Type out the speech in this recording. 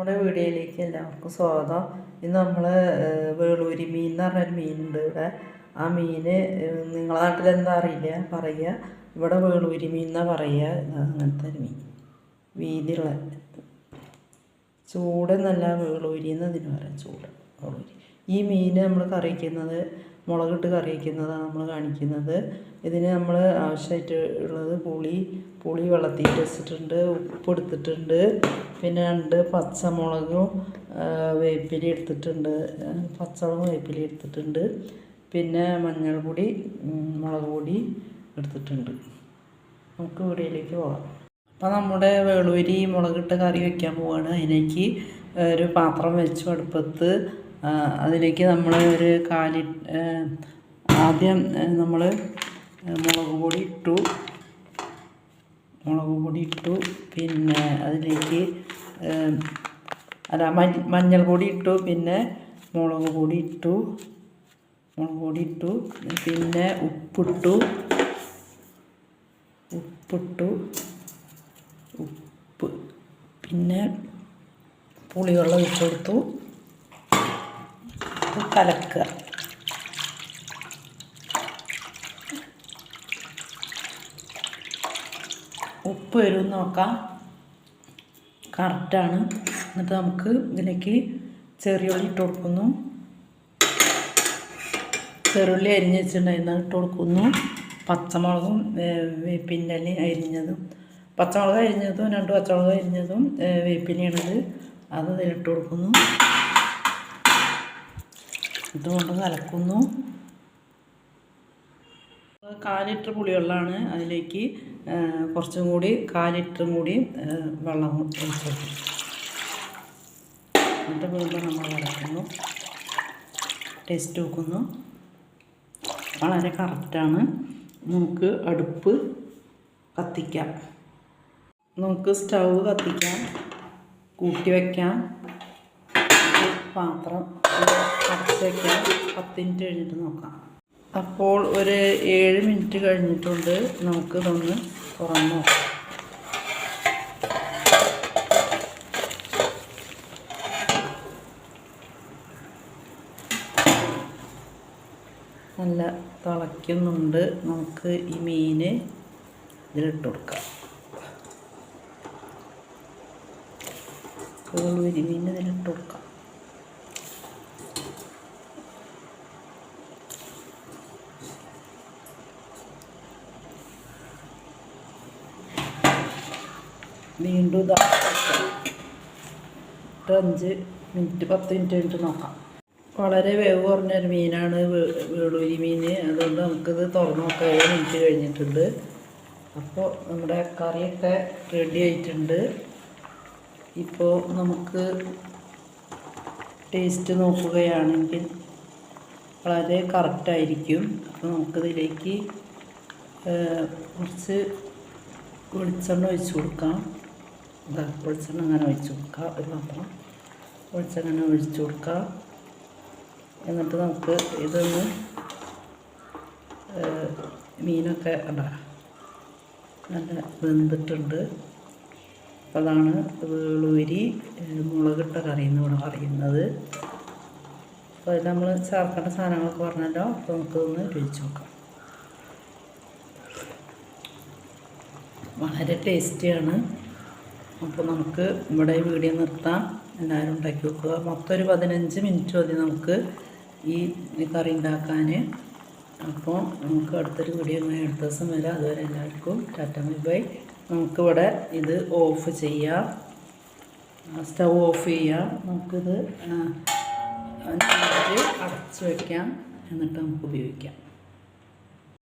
നമ്മുടെ വീഡിയോയിലേക്ക് എല്ലാവർക്കും സ്വാഗതം. ഇന്ന് നമ്മൾ വേളൂരി മീൻ എന്ന് പറഞ്ഞൊരു മീനുണ്ട് ഇവിടെ. ആ മീന് നിങ്ങളെ നാട്ടിൽ എന്താ അറിയില്ല. പറയുക ഇവിടെ വേളൂരി മീൻ എന്നാ പറയുക അങ്ങനത്തെ ഒരു മീൻ. വീതിയുള്ള ചൂട് എന്നല്ല വേളൂരി എന്ന് ഇതിന് പറയാം. ചൂട് വേളൂരി. ഈ മീൻ നമ്മൾ കറി വയ്ക്കുന്നത് മുളകിട്ട് കറി വയ്ക്കുന്നതാണ് നമ്മൾ കാണിക്കുന്നത്. ഇതിന് നമ്മൾ ആവശ്യമായിട്ട് ഉള്ളത് പുളി പുളി വെള്ളത്തിൽ വെച്ചിട്ടുണ്ട് ഉപ്പ് എടുത്തിട്ടുണ്ട് പിന്നെ രണ്ട് പച്ചമുളകും വേപ്പില എടുത്തിട്ടുണ്ട്. പച്ചമുളകും വേപ്പില എടുത്തിട്ടുണ്ട്. പിന്നെ മഞ്ഞൾപ്പൊടി മുളക് പൊടി എടുത്തിട്ടുണ്ട്. നമുക്ക് ഇവിടെയിലേക്ക് പോകാം. അപ്പോൾ നമ്മുടെ വേളൂരി മുളകിട്ട് കറി വയ്ക്കാൻ പോവാണ്. അതിലേക്ക് ഒരു പാത്രം വെച്ചു അടുപ്പത്ത് അതിലേക്ക് നമ്മൾ ഒരു കാലി ആദ്യം നമ്മൾ മുളക് പൊടി ഇട്ടു. മുളക് പൊടി ഇട്ടു. പിന്നെ അതിലേക്ക് അല്ല മഞ്ഞൾ പൊടി ഇട്ടു. പിന്നെ മുളക് പൊടി ഇട്ടു. മുളക് പൊടി ഇട്ടു. പിന്നെ ഉപ്പിട്ടു. ഉപ്പിട്ടു. ഉപ്പ്. പിന്നെ പുളിവെള്ളം ഇട്ട് ഇത് കലക്കുക. ഉപ്പ് വരും നോക്കാം. കറക്റ്റാണ്. എന്നിട്ട് നമുക്ക് ഇതിലേക്ക് ചെറിയുള്ളി ഇട്ട് കൊടുക്കുന്നു. ചെറുള്ളി അരിഞ്ഞ് വെച്ചിട്ടുണ്ടായിരുന്നു. ഇട്ട് കൊടുക്കുന്നു. പച്ചമുളകും വേപ്പിന്റെ അരിഞ്ഞതും. പച്ചമുളക് അരിഞ്ഞതും രണ്ട് പച്ചമുളക് അരിഞ്ഞതും വേപ്പിലയാണത് അത് ഇതിലിട്ട് കൊടുക്കുന്നു. ഇതുകൊണ്ട് കലക്കുന്നു. കാൽ ലിറ്റർ പുളിവെള്ളമാണ് അതിലേക്ക് കുറച്ചും കൂടി കാൽ ലിറ്ററും കൂടി വെള്ളം ഒഴിച്ചു എന്നിട്ട് വീണ്ടും നമ്മൾ കലക്കുന്നു. ടേസ്റ്റ് നോക്കുന്നു. വളരെ കറക്റ്റാണ് നമുക്ക് അടുപ്പ് കത്തിക്കാം. നമുക്ക് സ്റ്റൗ കത്തിക്കാം കൂട്ടി വയ്ക്കാം പാത്രം അടച്ച് വയ്ക്കാം പത്ത് മിനിറ്റ് കഴിഞ്ഞിട്ട് നോക്കാം. അപ്പോൾ ഒരു ഏഴ് മിനിറ്റ് കഴിഞ്ഞിട്ടുണ്ട്. നമുക്ക് ഇതൊന്ന് തുറന്ന് നോക്കാം. നല്ല തിളയ്ക്കുന്നുണ്ട്. നമുക്ക് ഈ മീൻ ഇതിലിട്ട് കൊടുക്കാം. കേളൂരി മീൻ ഇതിലിട്ട് കൊടുക്കാം. വീണ്ടും ഇതാ. ഒരു അഞ്ച് മിനിറ്റ് പത്ത് മിനിറ്റ് കഴിഞ്ഞിട്ട് നോക്കാം. വളരെ വേവ് കുറഞ്ഞൊരു മീനാണ് വേളൂരി മീൻ. അതുകൊണ്ട് നമുക്കിത് തുറന്നു നോക്കാം. ഏഴ് മിനിറ്റ് കഴിഞ്ഞിട്ടുണ്ട്. അപ്പോൾ നമ്മുടെ കറിയൊക്കെ റെഡി ആയിട്ടുണ്ട്. ഇപ്പോൾ നമുക്ക് ടേസ്റ്റ് നോക്കുകയാണെങ്കിൽ വളരെ കറക്റ്റായിരിക്കും അപ്പോൾ നമുക്കിതിലേക്ക് കുറച്ച് വെളിച്ചെണ്ണ ഒഴിച്ച് കൊടുക്കാം. വെളിച്ചെണ്ണ അങ്ങനെ ഒഴിച്ച് കൊടുക്കുക ഒരു പാത്രം വെളിച്ചെണ്ണ ഒഴിച്ച് കൊടുക്കുക എന്നിട്ട് നമുക്ക് ഇതൊന്ന് മീനൊക്കെ ഉണ്ടാ? നല്ല വെന്തിട്ടുണ്ട്. അപ്പോൾ അതാണ് വേളൂരി മുളകിട്ട കറി എന്ന് ഇവിടെ പറയുന്നത്. അപ്പോൾ അതിൽ നമ്മൾ ചേർക്കേണ്ട സാധനങ്ങളൊക്കെ പറഞ്ഞല്ലോ അപ്പോൾ നമുക്കൊന്ന് രുചിച്ച് നോക്കാം. വളരെ ടേസ്റ്റിയാണ് അപ്പോൾ നമുക്ക് ഇവിടെ വീഡിയോ നിർത്താം. എല്ലാവരും ഉണ്ടാക്കി വെക്കുക. മൊത്തം ഒരു പതിനഞ്ച് മിനിറ്റ് മതി നമുക്ക് ഈ കറി ഉണ്ടാക്കാൻ അപ്പോൾ നമുക്ക് അടുത്തൊരു വീഡിയോ ആയി അടുത്ത ദിവസം വരാം. അതുവരെ എല്ലാവർക്കും ടാറ്റ ബൈ. നമുക്കിവിടെ ഇത് ഓഫ് ചെയ്യാം. സ്റ്റൗ ഓഫ് ചെയ്യാം. നമുക്കിത് അടച്ച് വയ്ക്കാം എന്നിട്ട് നമുക്ക് ഉപയോഗിക്കാം.